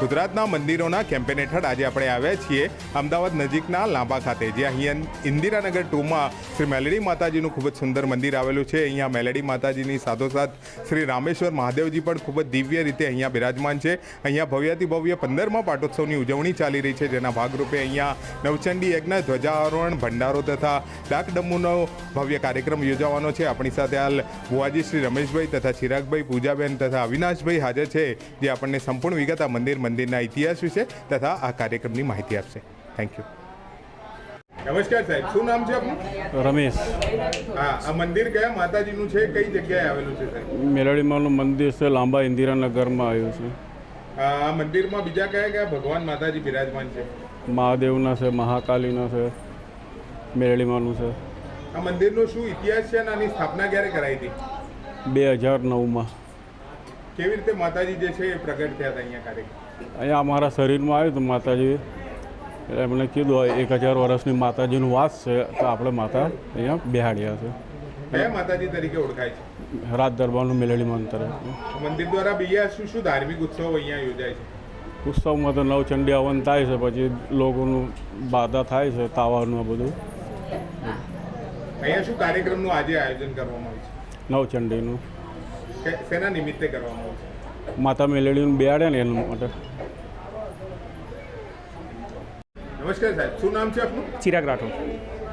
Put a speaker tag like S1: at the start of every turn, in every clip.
S1: ગુજરાતના મંદિરોના કેમ્પેન હેઠળ આજે આપણે આવ્યા છીએ અમદાવાદ નજીકના લાંબા ખાતે, જ્યાં અહીંયા ઇન્દિરાનગર ટુમાં શ્રી મેલડી માતાજીનું ખૂબ જ સુંદર મંદિર આવેલું છે. અહીંયા મેલડી માતાજીની સાથોસાથ શ્રી રામેશ્વર મહાદેવજી પણ ખૂબ જ દિવ્ય રીતે અહીંયા બિરાજમાન છે. અહીંયા ભવ્યાતિ ભવ્ય પંદરમાં પાટોત્સવની ઉજવણી ચાલી રહી છે, જેના ભાગરૂપે અહીંયા નવચંડી યજ્ઞ, ધ્વજારોહણ, ભંડારો તથા ડાકડમુનો ભવ્ય કાર્યક્રમ યોજાવાનો છે. આપણી સાથે હાલ ભુવાજી શ્રી રમેશભાઈ તથા ચિરાગભાઈ પૂજાબેન તથા અવિનાશભાઈ હાજર છે, જે આપણને સંપૂર્ણ વિગત આ મંદિર મંદિરના ઇતિહાસ વિશે તથા આ કાર્યક્રમની માહિતી આપશે. થેન્ક યુ નમસ્કાર સાહેબ શું નામ છે આપનું?
S2: રમેશ.
S1: હા આ મંદિર કયા માતાજીનું છે? કઈ જગ્યાએ આવેલું છે સાહેબ?
S2: મેલડીમાનું મંદિર છે લાંબા ઇન્દિરાનગરમાં આવ્યું છે.
S1: આ મંદિરમાં બીજા કયા કયા ભગવાન માતાજી બિરાજમાન છે?
S2: મહાદેવના છે મહાકાલીના છે મેલડીમાનું છે.
S1: આ મંદિરનો શું ઇતિહાસ છે અને આની સ્થાપના ક્યારે કરાઈ હતી?
S2: બે હજાર નવમાં.
S1: કેવી રીતે માતાજી જે છે એ પ્રગટ થયા હતા અહીંયા કાર્યક્રમ?
S2: અહીંયા અમારા શરીરમાં આવ્યું હતું માતાજી. એટલે એમણે કીધું એક હજાર વર્ષની માતાજીનું વાસ છે તો આપણે માતા અહીંયા બેહાડ્યા છે.
S1: કયા માતાજી તરીકે ઓળખાય છે?
S2: રાત દરબારનું મેલડીમાન તરફ
S1: મંદિર દ્વારા બીજા શું શું ધાર્મિક ઉત્સવ અહીંયા યોજાય છે?
S2: ઉત્સવમાં તો નવચંડી હવન થાય છે પછી લોકોનું બાધા થાય છે તાવાનું આ બધું.
S1: અહીંયા શું કાર્યક્રમનું આજે આયોજન કરવામાં આવ્યું છે? કે- શેના નિમિત્તે કરવામાં આવશે?
S2: માતા મેલેડીનું બેહાડે ને એના માટે.
S1: નમસ્કાર સાહેબ શું નામ છે આપનું?
S3: ચિરાગ રાઠોડ.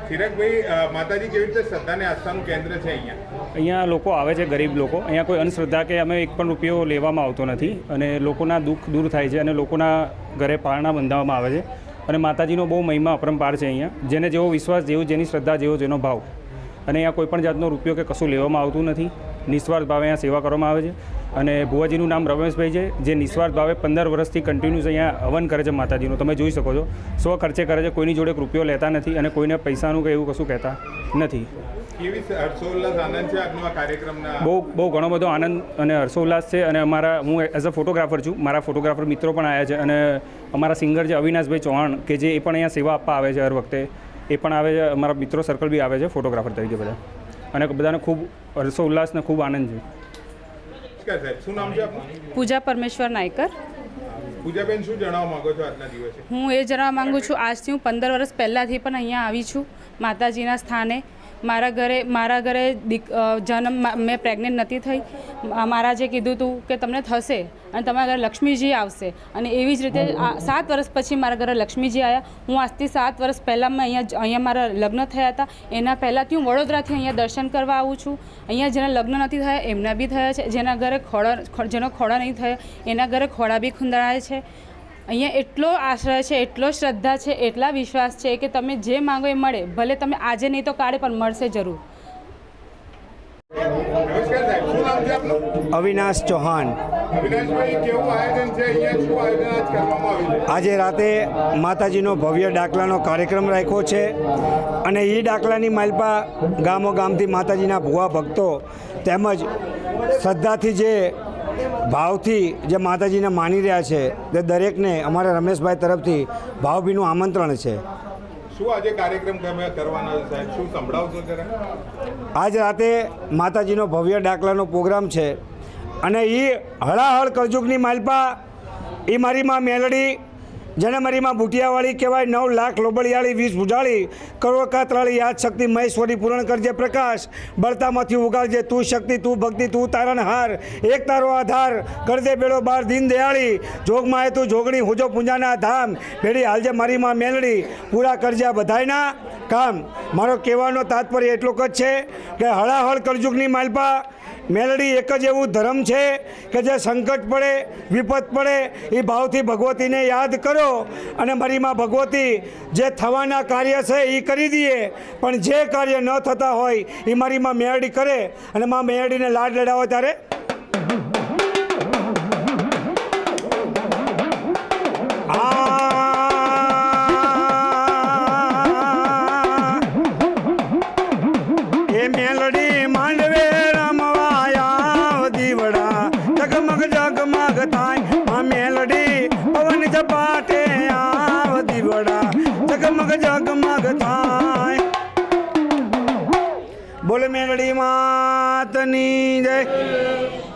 S1: ચિરાગભાઈ માતાજી કેવી રીતે શ્રદ્ધા અને આસ્થાનું કેન્દ્ર છે અહીંયા?
S3: અહીંયા લોકો આવે છે ગરીબ લોકો. અહીંયા કોઈ અંધશ્રદ્ધા કે અમે એક પણ રૂપિયો લેવામાં આવતો નથી અને લોકોના દુઃખ દૂર થાય છે અને લોકોના ઘરે પારણા બંધાવવામાં આવે છે. અને માતાજીનો બહુ મહિમા અપરંપાર છે અહીંયા. જેને જેવો વિશ્વાસ જેવો જેની શ્રદ્ધા જેવો જેનો ભાવ. અને અહીંયા કોઈ પણ જાતનો રૂપિયો કે કશું લેવામાં આવતું નથી. નિસ્વાર્થ ભાવે અહીંયા સેવા કરવામાં આવે છે. અને ભુવાજીનું નામ રમેશભાઈ છે જે નિસ્વાર્થ ભાવે પંદર વર્ષથી કન્ટિન્યુઅસ અહીંયા હવન કરે છે માતાજીનું. તમે જોઈ શકો છો સ્વ ખર્ચે કરે છે કોઈની જોડે રૂપિયો લેતા નથી અને કોઈને પૈસાનું કે એવું કશું કહેતા નથી. બહુ બહુ ઘણો બધો આનંદ અને હર્ષોલ્લાસ છે અને અમારા હું એઝ અ ફોટોગ્રાફર છું મારા ફોટોગ્રાફર મિત્રો પણ આવ્યા છે અને અમારા સિંગર છે અવિનાશભાઈ ચૌહાણ કે જે એ પણ અહીંયા સેવા આપવા આવે છે હર વખતે એ પણ આવે છે અમારા મિત્રો સર્કલ બી આવે છે ફોટોગ્રાફર તરીકે બધા. અને બધાને ખૂબ હર્ષોલ્લાસ ને ખૂબ આનંદ છે.
S1: નમસ્કાર સાહેબ શું નામ છે આપનું?
S4: પૂજા પરમેશ્વર નાયકર.
S1: પૂજાબેન શું જણાવવા માંગો છો આજના દિવસે?
S4: હું એ જણાવવા માગું છું આજથી હું પંદર વર્ષ પહેલાંથી પણ અહીંયા આવી છું માતાજીના સ્થાને. મારા ઘરે મારા ઘરે દીક જન્મ મેં પ્રેગ્નેન્ટ નથી થઈ. મારા જે કીધું હતું કે તમને થશે અને તમારા ઘરે લક્ષ્મીજી આવશે. અને એવી જ રીતે સાત વર્ષ પછી મારા ઘરે લક્ષ્મીજી આવ્યા હું આજથી સાત વર્ષ પહેલાં મેં અહીંયા અહીંયા મારા લગ્ન થયા હતા. એના પહેલાંથી હું વડોદરાથી અહીંયા દર્શન કરવા આવું છું. અહીંયા જેના લગ્ન નથી થયા, એમના બી થયા છે. જેના ઘરે ખોડા જેનો ખોડા નહીં થયા, એના ઘરે ખોડા બી ખુંદરાય છે. અહીંયા એટલો આશ્રય છે એટલો શ્રદ્ધા છે એટલા વિશ્વાસ છે કે તમે જે માંગો એ મળે. ભલે તમે આજે નહીં તો કાલે પણ મળશે જરૂર.
S5: અવિનાશ ચૌહાણ.
S1: અવિનાશભાઈ કેવું આયોજન છે? અહીંયા શું આયોજન આજ કરવામાં આવ્યું છે?
S5: આજે રાતે માતાજીનો ભવ્ય ડાકલાનો કાર્યક્રમ રાખ્યો છે અને એ ડાકલાની માલપા ગામો ગામથી માતાજીના ભુવા ભક્તો તેમજ શ્રદ્ધાથી જે ભાવથી જે માતાજીને માની રહ્યા છે તે દરેકને અમારા રમેશભાઈ તરફથી ભાવભીનું આમંત્રણ છે.
S1: શું આજે કાર્યક્રમ તમે કરવાના છે સાહેબ? શું સંભળાવશો જરા?
S5: આજ રાતે માતાજીનો ભવ્ય ડાકલાનો પ્રોગ્રામ છે અને એ હળાહળ કરજુગની માલપા એ મારી માં મેલડી જેને ભૂટિયાવાળી કહેવાય નવ લાખ લોબળિયાળી વીસ ભુજાળી કરોડ કાતરાળી યાદ મહેશ્વરી પૂરણ કરજે પ્રકાશ. બળતામાંથી ઉગાડજે તું શક્તિ, તું ભક્તિ, તું તારણહાર એક તારો આધાર કરજે બેડો બાર દીન દયાળી. જોગમાં તું જોગણી હુજો પૂંજાના ધામ. ભેડી હાલજે મારીમાં મેલડી. પૂરા કરજે આ બધાયના કામ. મારો કહેવાનો તાત્પર્ય એટલું જ છે કે હળાહળ કરજુગની માલપા મેલડી એક જ એવું ધર્મ છે કે જે સંકટ પડે વિપત પડે, એ ભાવથી ભગવતીને યાદ કરો અને મારી માં ભગવતી જે થવાના કાર્ય છે એ કરી દઈએ. પણ જે કાર્ય ન થતા હોય એ મારી માં મેળડી કરે અને માં મેળડીને લાડ લડાવો ત્યારે મેલડી માતની જય